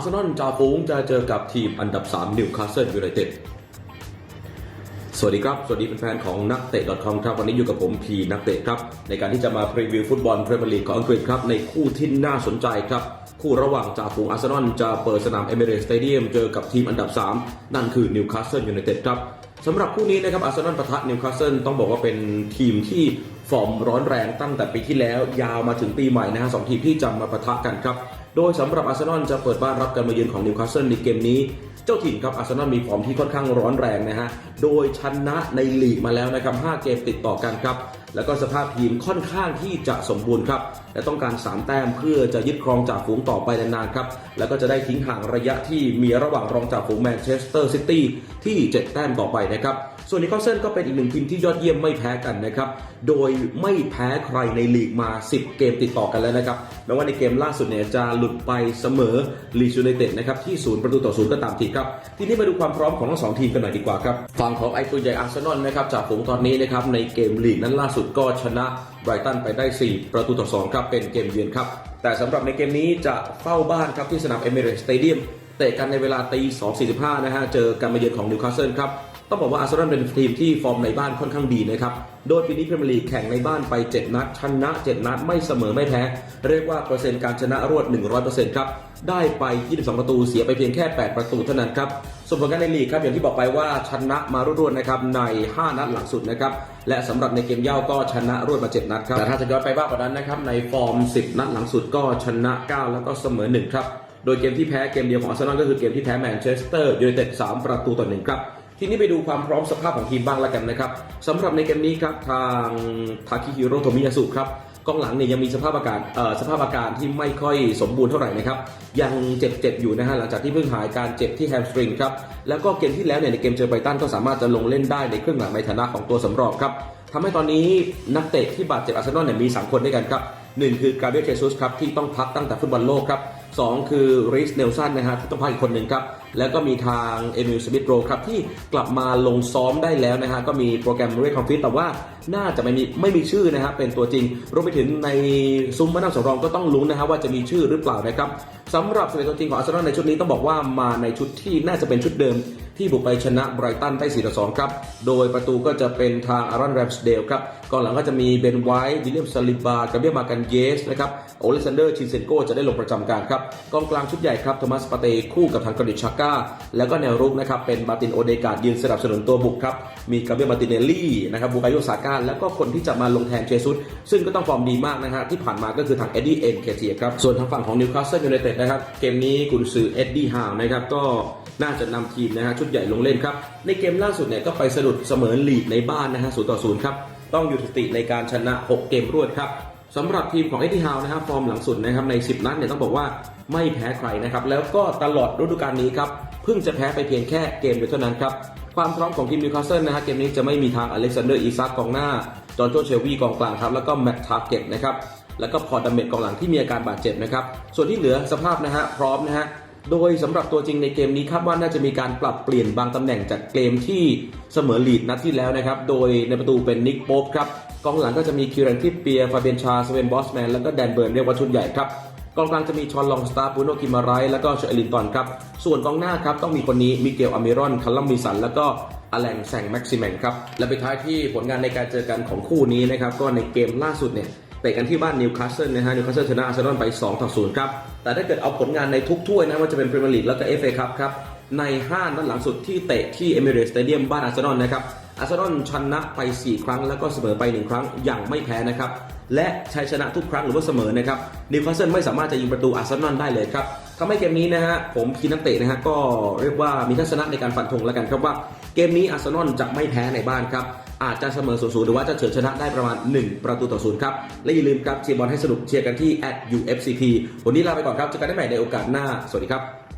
ร์เซนอลจ่าฝูงจะเจอกับทีมอันดับ3นิวคาสเซิลยูไนเต็ดสวัสดีครับ สวัสดีแฟนๆของนักเตะ .com ครับ วันนี้อยู่กับผมพีนักเตะครับ ในการที่จะมาพรีวิวฟุตบอลพรีเมียร์ลีกของอังกฤษครับ ในคู่ที่น่าสนใจครับ คู่ระหว่างจ่าฝูงอาร์เซนอลจะเปิดสนามเอเมเรสเตเดียมเจอกับทีมอันดับ 3 นั่นคือนิวคาสเซิลยูไนเต็ดครับสำหรับคู่นี้นะครับอาร์เซนอลปะทะนิวคาสเซิลต้องบอกว่าเป็นทีมที่ฟอร์มร้อนแรงตั้งแต่ปีที่แล้วยาวมาถึงปีใหม่นะฮะสองทีมที่จะมาปะทะกันครับ โดยสำหรับอาร์เซนอลจะเปิดบ้านรับการมาเยือนของนิวคาสเซิลในเกมนี้เจ้าถิ่นครับอาร์เซนอลมีฟอร์มที่ค่อนข้างร้อนแรงนะฮะโดยชนะในลีกมาแล้วนะครับ5เกมติดต่อกันครับแล้วก็สภาพทีมค่อนข้างที่จะสมบูรณ์ครับและต้องการ 3 แต้มเพื่อจะยึดครองจ่าฝูงต่อไปนานๆครับแล้วก็จะได้ทิ้งห่างระยะที่มีระหว่างรองจ่าฝูงแมนเชสเตอร์ซิตี้ที่ 7 แต้มต่อไปนะครับ ส่วนนิโคลเซนก็เป็นอีกหนึ่งทีมที่ยอดเยี่ยมไม่แพ้กันนะครับ โดยไม่แพ้ใครในลีกมา 10 เกมติดต่อกันแล้วนะครับ แม้ว่าในเกมล่าสุดเนี่ยจะหลุดไปเสมอลีชูไนเต็ดนะครับที่ศูนย์ประตูต่อศูนย์ก็ตามทีครับ ทีนี้มาดูความพร้อมของทั้งสองทีมกันหน่อยดีกว่าครับ ฝั่งของไอตัวใหญ่อาร์เซนอลนะครับจากฝูงตอนนี้นะครับในเกมลีกนั้นล่าสุดก็ชนะไบรตันไปได้ 4 ประตูต่อ2ครับเป็นเกมเยือนครับแต่สำหรับในเกมนี้จะเฝ้าบ้านครับที่สนามเอเมเรตสเตเดียม เตะกันในเวลาตี2.45นะฮะ เจอการมาเยือนของนิวคาสเซิลครับ ต้องบอกว่าอาร์เซนอลเป็นทีมที่ฟอร์มในบ้านค่อนข้างดีนะครับ โดยปีนี้พรีเมียร์ลีกแข่งในบ้านไป 7 นัด ชนะ 7 นัดไม่เสมอไม่แพ้ เรียกว่าเปอร์เซ็นต์การชนะรวด 100%ครับ ได้ไป 22 ประตูเสียไปเพียงแค่ 8 ประตูเท่านั้นครับส่วนผลงานในลีกครับอย่างที่บอกไปว่าชนะมารวดๆนะครับใน 5 นัดหลังสุดนะครับและสำหรับในเกมเย่าก็ชนะรวดมา 7 นัดครับแต่ถ้าจะย้อนไปมากกว่านั้นนะครับในฟอร์ม 10 นัดหลังสุดก็ชนะ 9 แล้วก็เสมอ1ครับ โดยเกมที่แพ้เกมเดียวของอาร์เซนอลก็คือเกมที่แพ้แมนเชสเตอร์ยูไนเต็ด3ประตูต่อหนึ่งครับทีนี้ไปดูความพร้อมสภาพของทีมบ้างแล้วกันนะครับสำหรับในเกมนี้ครับทางทาคิฮิโร่โทมิยาสุครับกองหลังเนี่ยยังมีสภาพอากาศสภาพอาการที่ไม่ค่อยสมบูรณ์เท่าไหร่นะครับ ยังเจ็บๆอยู่นะฮะหลังจากที่เพิ่งหายการเจ็บที่แฮมสตริงครับ แล้วก็เกมที่แล้วเนี่ยในเกมเจอไบตันก็สามารถจะลงเล่นได้ในครึ่งหลังในฐานะของตัวสำรองครับทำให้ตอนนี้นักเตะที่บาดเจ็บอาร์เซนอลเนี่ยมี 3 คนด้วยกันครับหนึ่งคือกาเบรียลเจซุสครับที่ต้องพักตั้งแต่ฟุตบอลโลกครับ สองคือริสเนลสันนะฮะที่ต้องพักอีกคนหนึ่งครับ แล้วก็มีทางเอมิลสมิธโรครับที่กลับมาลงซ้อมได้แล้วนะฮะก็มีโปรแกรมเรียกคอมฟิตแต่ว่าน่าจะไม่มีไม่มีชื่อนะฮะเป็นตัวจริงรวมไปถึงในซุ้มมานั่งสำรองก็ต้องลุ้นนะฮะว่าจะมีชื่อหรือเปล่านะครับสำหรับสเปนตัวจริงของอาร์เซนอลในชุดนี้ต้องบอกว่ามาในชุดที่น่าจะเป็นชุดเดิม ที่บุกไปชนะไบรตันได้4ต่อ2ครับ โดยประตูก็จะเป็นทางอารอนแรมสเดลครับกองหลังก็จะมีเบนไวท์วิลเลียมซาลิบากาเบียมากันเยสนะครับโอเลซันเดอร์ชินเซนโกจะได้ลงประจำการครับกองกลางชุดใหญ่ครับโทมัสปาเตคู่กับทางกรดิชาก้า แล้วก็แนวรุกนะครับเป็นมาตินโอเดกาดยืนสนับสนุนตัวบุกครับมีกาเบียมาตินเนลลี่นะครับบูกายโยซาก้าแล้วก็คนที่จะมาลงแทนเจซุสซึ่งก็ต้องฟอร์มดีมากนะฮะที่ผ่านมาก็คือทางเอ็ดดี้เอ็นเคทีครับส่วนทางฝั่งของนิวคาสเซิลยูไนเต็ดนะครับเกมนี้กุนซือเอ็ดดี้ฮาวนะครับก็น่าจะนำทีมนะฮะชุดใหญ่ลงเล่นครับ ในเกมล่าสุดเนี่ยก็ไปสะดุดเสมอลีดในบ้านนะฮะศูนย์ต่อศูนย์ครับ ต้องอยู่สติในการชนะ 6 เกมรวดครับสำหรับทีมของเอ็ดดี้ฮาวนะฮะฟอร์มหลังสุดนะครับใน 10 นัดเนี่ยต้องบอกว่าไม่แพ้ใครนะครับแล้วก็ตลอดฤดูกาลนี้ครับเพิ่งจะแพ้ไปเพียงแค่เกมเดียวเท่านั้นครับความพร้อมของทีมนิวคาสเซิลนะฮะเกมนี้จะไม่มีทางอเล็กซานเดอร์อีซักกองหน้า จอห์นโจเชลวีกองกลางครับแล้วก็แมตต์ทาร์เก็ตนะครับแล้วก็พอร์ดัมเมตกองหลังที่มีอาการบาดเจ็บนะครับส่วนที่เหลือสภาพนะฮะพร้อมนะฮะ โดยสำหรับตัวจริงในเกมนี้คาดว่าน่าจะมีการปรับเปลี่ยนบางตำแหน่งจากเกมที่เสมอลีดนัดที่แล้วนะครับ โดยในประตูเป็นนิกโป๊ปครับกองหลังก็จะมีคิรันทิปเปียฟาเบียนชาสเวนบอสแมนแล้วก็แดนเบิร์นเรียกว่าชุดใหญ่ครับกองกลางจะมีชอนลองสตาร์บูโนกิมาไรแล้วก็เชอลินตันครับ ส่วนกองหน้าครับต้องมีคนนี้มิเกลอเมรอนคัลลัมมิสันแล้วก็อแลงแซงแม็กซิแมนครับและไปท้ายที่ผลงานในการเจอกันของคู่นี้นะครับก็ในเกมล่าสุดเนี่ย เตะกันที่บ้านนิวคาสเซิลนะฮะนิวคาสเซิลชนะอาร์เซนอลไป 2 ต่อ 0 ครับ แต่ถ้าเกิดเอาผลงานในทุกถ้วยนะว่าจะเป็นพรีเมียร์ลีกแล้วก็เอฟเอคัพครับ ใน 5 นัดหลังสุดที่เตะที่เอมิเรตสเตเดียมบ้านอาร์เซนอลนะครับอาร์เซนอลชนะไป 4 ครั้งแล้วก็เสมอไป 1 ครั้งอย่างไม่แพ้นะครับและชัยชนะทุกครั้งหรือว่าเสมอนะครับนิวคาสเซิลไม่สามารถจะยิงประตูอาร์เซนอลได้เลยครับทำให้เกมนี้นะฮะผมคีนักเตะนะฮะก็เรียกว่ามีทัศนะในการฟันธงแล้วกันครับว่าเกมนี้อาร์เซนอลจะไม่แพ้ในบ้านครับ อาจจะเสมอศูนย์หรือว่าจะเฉือนชนะได้ประมาณ 1 ประตูต่อศูนย์ครับ และอย่าลืมครับเชียร์บอลให้สนุกเชียร์กันที่ @ufcp วันนี้ลาไปก่อนครับเจอกันได้ใหม่ในโอกาสหน้า สวัสดีครับ